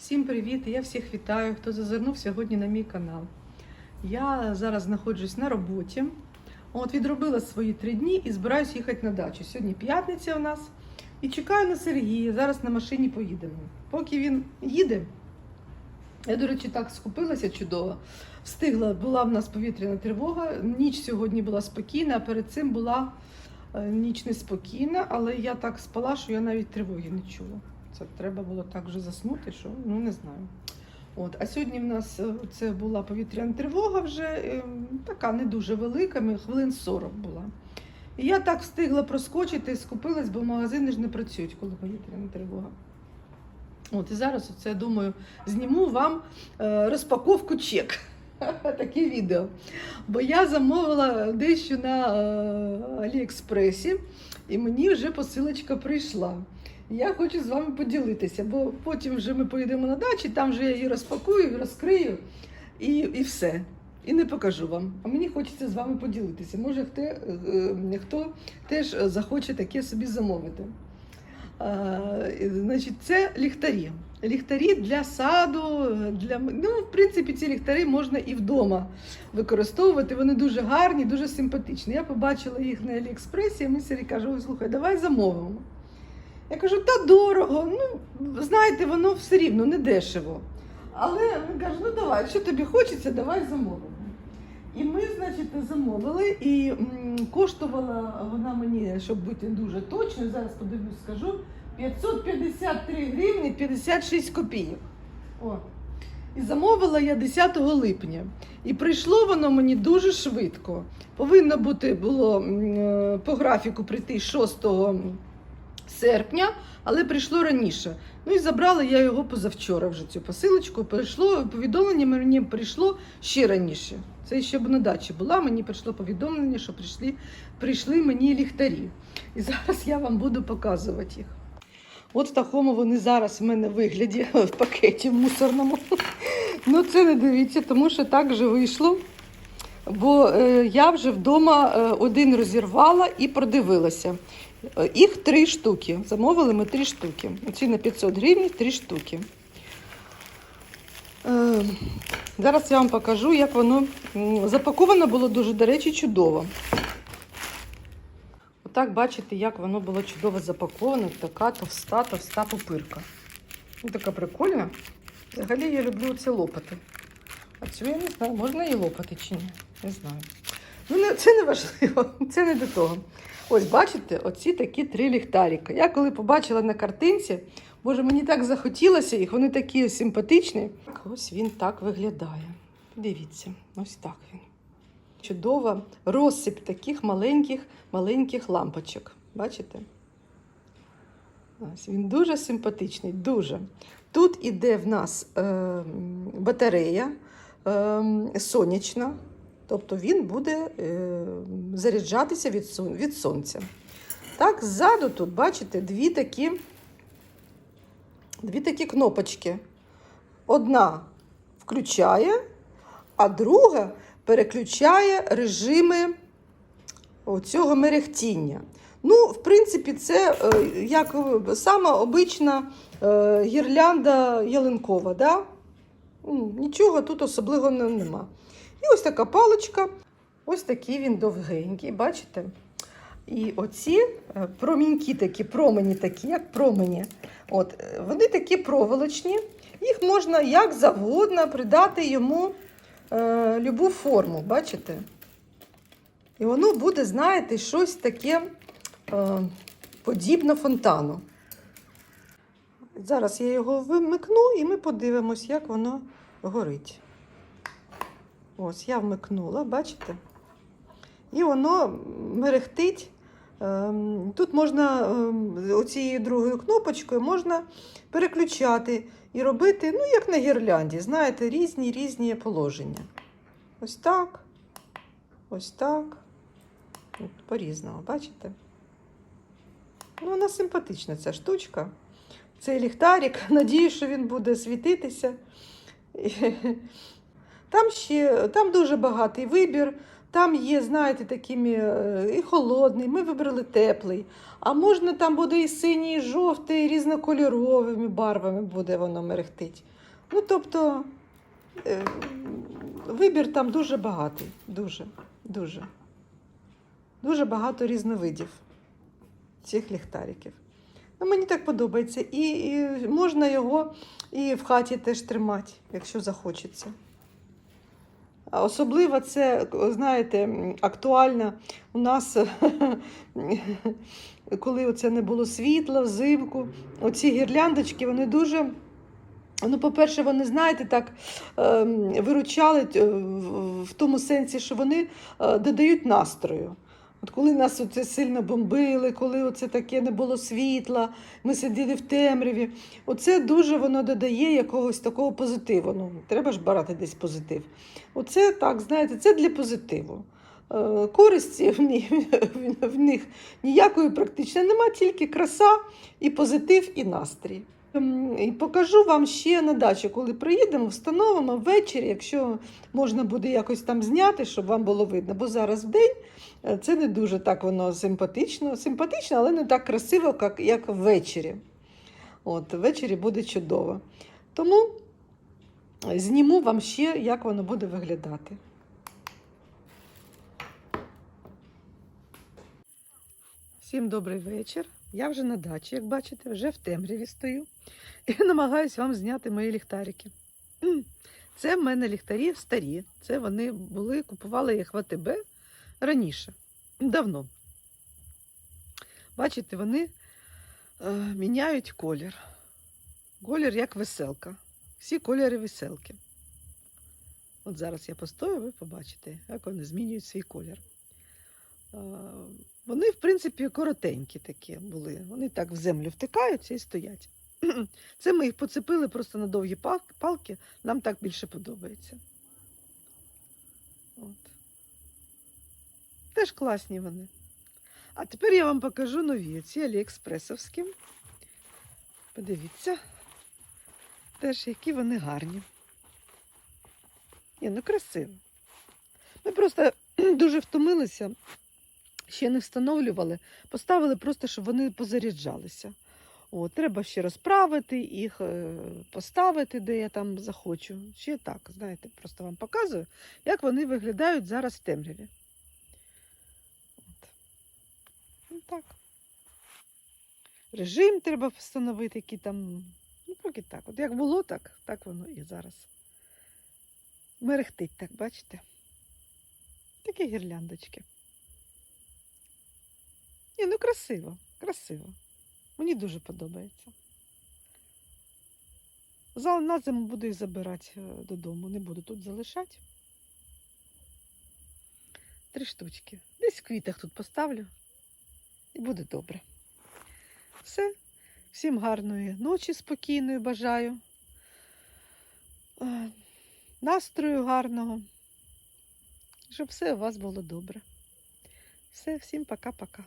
Всім привіт! Я всіх вітаю, хто зазирнув сьогодні на мій канал. Я зараз знаходжусь на роботі. От відробила свої три дні і збираюсь їхати на дачу. Сьогодні п'ятниця у нас. І чекаю на Сергія. Зараз на машині поїдемо. Поки він їде, я, до речі, так скупилася чудово. Встигла, була в нас повітряна тривога. Ніч сьогодні була спокійна, а перед цим була е, ніч неспокійна, але я так спала, що я навіть тривоги не чула. Це треба було так вже заснути, що ну не знаю. От, а сьогодні в нас е, це була повітряна тривога вже е, така не дуже велика, хвилин 40 була. І я так встигла проскочити, скупилась, бо магазини ж не працюють, коли повітряна тривога. От і зараз оце думаю, зніму вам е, розпаковку чек. Таке відео. Бо я замовила дещо на Аліекспресі, і мені вже посилочка прийшла. Я хочу з вами поділитися, бо потім вже ми поїдемо на дачі, там вже я її розпакую, розкрию і, і все. І не покажу вам. А мені хочеться з вами поділитися. Може, хто, е, е, хто теж захоче таке собі замовити. А, значить, це ліхтарі. Ліхтарі для саду, для ну, в принципі, ці ліхтарі можна і вдома використовувати. Вони дуже гарні, дуже симпатичні. Я побачила їх на Аліекспресі, і ми Сері каже, ой, слухай, давай замовимо. Я кажу, та дорого. Ну, знаєте, воно все рівно не дешево. Але він каже, ну давай, що тобі хочеться, давай замовимо. І ми, значить, замовили, і коштувала вона мені, щоб бути дуже точною, зараз подивлюсь, скажу, 553 гривні 56 копійок. О. І замовила я 10 липня. І прийшло воно мені дуже швидко. Повинно бути було е, по графіку прийти 6 серпня, але прийшло раніше. Ну і забрала я його позавчора вже цю посилочку. Прийшло повідомлення мені прийшло ще раніше. Це ще б на дачі була. Мені прийшло повідомлення, що прийшли, прийшли мені ліхтарі. І зараз я вам буду показувати їх. От в такому вони зараз в мене вигляді в пакеті мусорному. Ну це не дивіться, тому що так вже вийшло. Бо е, я вже вдома е, один розірвала і продивилася. Е, Їх три штуки. Замовили ми три штуки. Оці на 500 гривень три штуки. Зараз я вам покажу, як воно запаковано було дуже, до речі, чудово. Отак бачите, як воно було чудово запаковано. Така товста, товста пупирка. Ну, така прикольна. Взагалі я люблю це лопати. А цю я не знаю, можна її лопати чи ні? Не знаю. Ну, це не важливо, це не до того. Ось, бачите, оці такі три ліхтаріка. Я коли побачила на картинці, боже, мені так захотілося їх, вони такі симпатичні. Ось він так виглядає. Дивіться, ось так він. Чудова розсип таких маленьких, маленьких лампочок. Bачите? Ось він дуже симпатичний, дуже. Тут іде в нас е, батарея е, сонячна, тобто він буде е, заряджатися від, сон- від сонця. Так, ззаду тут, бачите, дві такі, дві такі кнопочки. Одна включає, а друга переключає режими цього мерехтіння. Ну, в принципі, це е, як е, сама обична гірлянда ялинкова. Да? Нічого тут особливого не- нема. І ось така паличка, ось такий він довгенький, бачите? І оці е, проміньки такі, промені такі, як промені. От, е, вони такі проволочні, їх можна як завгодно придати йому е, любу форму, бачите? І воно буде, знаєте, щось таке е, подібне фонтану. Зараз я його вимикну і ми подивимось, як воно горить. Ось, я вмикнула, бачите? І воно мерехтить. Ем, Тут можна ем, оцією другою кнопочкою можна переключати і робити, ну, як на гірлянді, знаєте, різні різні положення. Ось так, ось так. По-різному, бачите? Ну, вона симпатична, ця штучка. Цей ліхтарик, надію, що він буде світитися. Там ще там дуже багатий вибір. Там є, знаєте, такими е, і холодний, ми вибрали теплий. А можна там буде і синій, і жовтий, і різнокольоровими барвами буде воно мерехтить. Ну, тобто, е, вибір там дуже багатий. Дуже, дуже. Дуже багато різновидів цих ліхтариків. Ну, мені так подобається. І, і можна його і в хаті теж тримати, якщо захочеться. Особливо це, знаєте, актуально у нас, коли оце не було світла взимку. Оці гірляндочки, вони дуже. Ну, по-перше, вони, знаєте, так ем, виручали е, в- в тому сенсі, що вони е, додають настрою. От коли нас оце сильно бомбили, коли оце таке не було світла, ми сиділи в темряві. Оце дуже воно додає якогось такого позитиву. Ну, треба ж брати десь позитив. Оце так, знаєте, це для позитиву. Е, Користі в них, в них ніякої практично нема, тільки краса і позитив, і настрій. Ем, І покажу вам ще на дачі, коли приїдемо, встановимо ввечері, якщо можна буде якось там зняти, щоб вам було видно. Бо зараз в день е, це не дуже так воно симпатично. Симпатично, але не так красиво, як, як ввечері. От, ввечері буде чудово. Тому зніму вам ще, як воно буде виглядати. Всім добрий вечір. Я вже на дачі, як бачите, вже в темряві стою і намагаюся вам зняти мої ліхтарики. Це в мене ліхтарі старі. Це вони були, купували їх в АТБ раніше, давно. Бачите, вони е, міняють колір. Колір як веселка. Всі кольори веселки. От зараз я постою, ви побачите, як вони змінюють свій колір. Вони, в принципі, коротенькі такі були. Вони так в землю втикаються і стоять. Це ми їх поцепили просто на довгі палки. Нам так більше подобається. От. Теж класні вони. А тепер я вам покажу нові ці аліекспресовські. Подивіться. Теж які вони гарні. Ні, ну красиво. Ми просто дуже втомилися, ще не встановлювали, поставили просто, щоб вони позаряджалися. О, треба ще розправити їх, е, поставити, де я там захочу. Ще так, знаєте, просто вам показую, як вони виглядають зараз в темряві. От. Ну, так. Режим треба встановити, який там. Ну, поки так. От як було, так, так воно і зараз. Мерехтить, так, бачите? Такі гірляндочки. Ні, ну красиво, красиво. Мені дуже подобається. Зал на зиму буду їх забирати е, додому, не буду тут залишати. Три штучки. Десь в квітах тут поставлю і буде добре. Все. Всім гарної ночі спокійної бажаю. Е, Настрою гарного. Щоб все у вас було добре. Все, всім пока-пока.